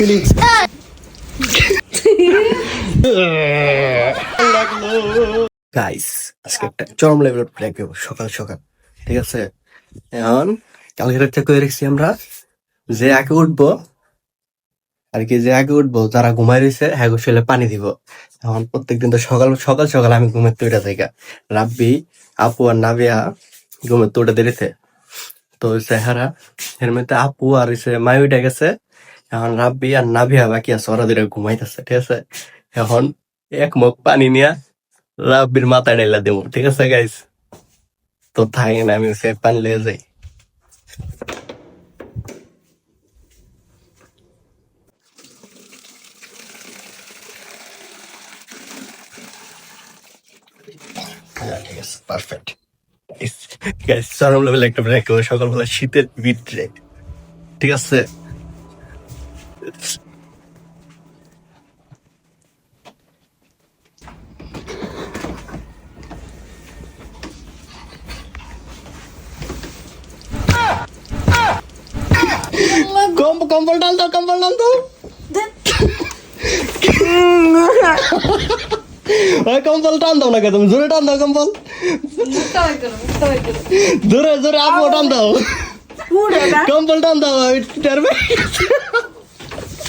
Feelings guys আজকে একটা চরম সকাল সকাল, ঠিক আছে? এখন কালকে রাত্রে রেখেছি আমরা, যে উঠবো, আর কি যে আগে উঠবো যারা ঘুমাই রয়েছে হ্যাঁ শৈলে পানি দিব। এখন প্রত্যেকদিন তো সকাল সকাল সকাল আমি ঘুমের তৈরি থেকে। রাব্বি, আপু আর নাবিয়া ঘুমের তোটা দেরিতে তো চেহারা এর মধ্যে আপু আর উঠে গেছে। এখন রাব্বি আর নাভিয়া বাকি আছে, ওরা দুটো ঘুমাইতেছে, ঠিক আছে? এখন এক মুখ পানি নিয়া রাব্বির মাথায় ডাইলা দেবো ঠিক আছে গাইস তো থাকে না আমি সে পানি লেগে যাই। পারফেক্ট গাইস চরম শীতের ভিতরে ঠিক আছে? কম্বল ডাল দাও কম্বল ডাল দাও। ওই কম্বল টান দাও না কে তুমি জোরে টান দাও কম্বল। জোরে জোরে আপু টান দাও। কম্বল টান দাও টারবে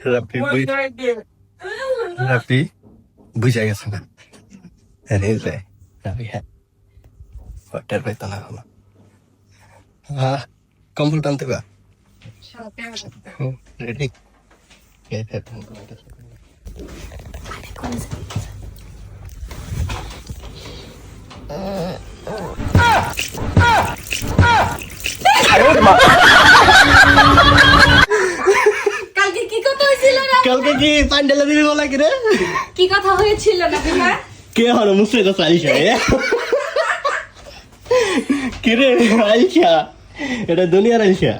রাপি বুঝ রাপি বুঝা গেছে না আরে রে রাপি হ্যাঁ বুটার পাইতো না হলো। হ্যাঁ কম্বল টানতে বা রেডি কালকে কি কথা হয়েছিল না কালকে কি পান্ডেলা দিবি বলা কি রে? কি কথা হয়েছিল না তোমার? কে হলো মুসলে তো আইসা? কি রে আইসা এটা দুনিয়ার আইসা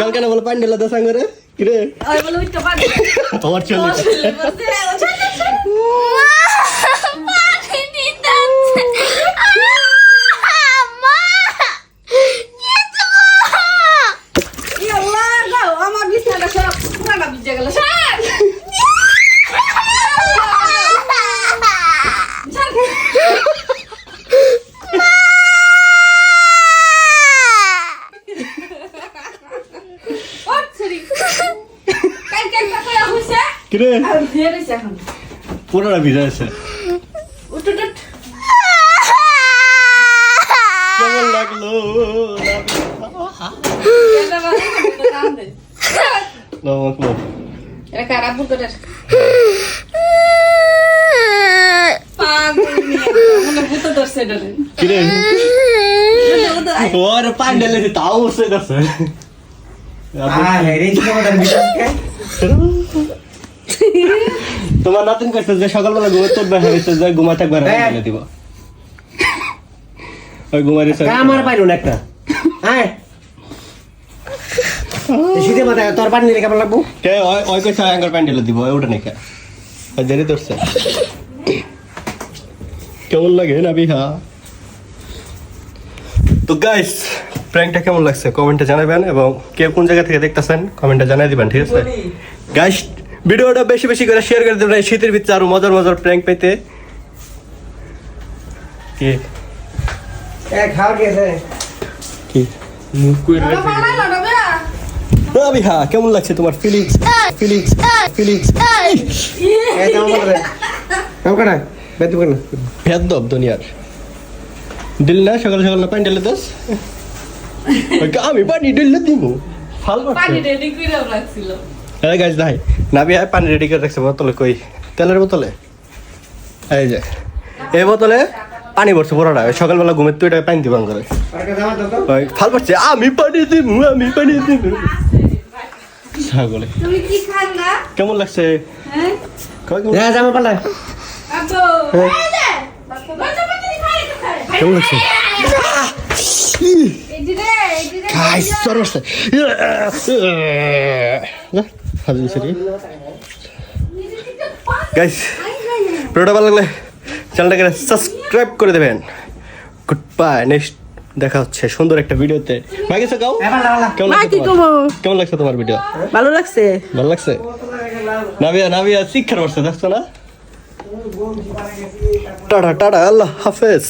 কালকে না বলো পান্ডেলা দশাং করে কি রে? ওই বলো উঠতে পারবে তোমার চলে ভিজে গেল। স্যার কি রে পুরোটা ভিজা আছে কেমন লাগল? নমক নমক কি রে। ওর পান্ডেলে তাও বসে গেছে তোমার নাতিন কাছে যে সকালবেলা ঘুমে তোর দেখা হয়েছে যে ঘুমাতে একবার দিব। ওই দিছে আমার পাইল একটা। হ্যাঁ শীতে মাথায় তোর পানি নিলে কেমন লাগবো? কে ওই ওই কইছে আঙ্গার প্যান্ডেলে দিব ওটা দেরি ধরছে। কেমন লাগে না বিহা? তো গাইস প্র্যাঙ্কটা কেমন লাগছে কমেন্টে জানাবেন এবং কে কোন জায়গা থেকে দেখতেছেন কমেন্টে জানাই দিবেন ঠিক আছে? গাইস ভিডিওটা বেশি বেশি করে শেয়ার করে দেবেন শীতের ভিতরে আরও মজার মজার প্র্যাঙ্ক পেতে কি? খাওয়া গেছে কি? না বিহা কেমন লাগছে তোমার ফিলিংস ফিলিংস ফিলিংস ভেদব দুনিয়ার। দিল না সকাল সকাল না প্যান্ডেলে দোস? আমি পানি দিল্লে দিব। ফাল পানি রেডি করে রাখছিল হ্যাঁ গাছ দাই নাবি আয় পানি রেডি করে রাখছে বোতলে কই? তেলের বোতলে? এই যে। এই বোতলে পানি পড়ছে পুরোটা। সকালবেলা ঘুমের তুই পানি দিবান করে ফাল পড়ছে আমি পানি দিব আমি পানি দিব। তুমি কি খান কেমন লাগছে? হ্যাঁ? হ্যাঁ জামা আব্বু। হ্যাঁ। কেমন লাগছে? গাইস ভিডিওটা ভালো লাগলে চ্যানেলটাকে সাবস্ক্রাইব করে দেবেন। গুড বাই নেক্সট দেখা হচ্ছে সুন্দর একটা ভিডিওতে। ভাই গেছে গাও কেমন লাগছে তোমার? কেমন লাগছে তোমার ভিডিও? ভালো লাগছে। ভালো লাগছে? নাবিয়া নাবিয়া শিক্ষার বসছে দেখছ না? টাটা টাটা আল্লাহ হাফেজ।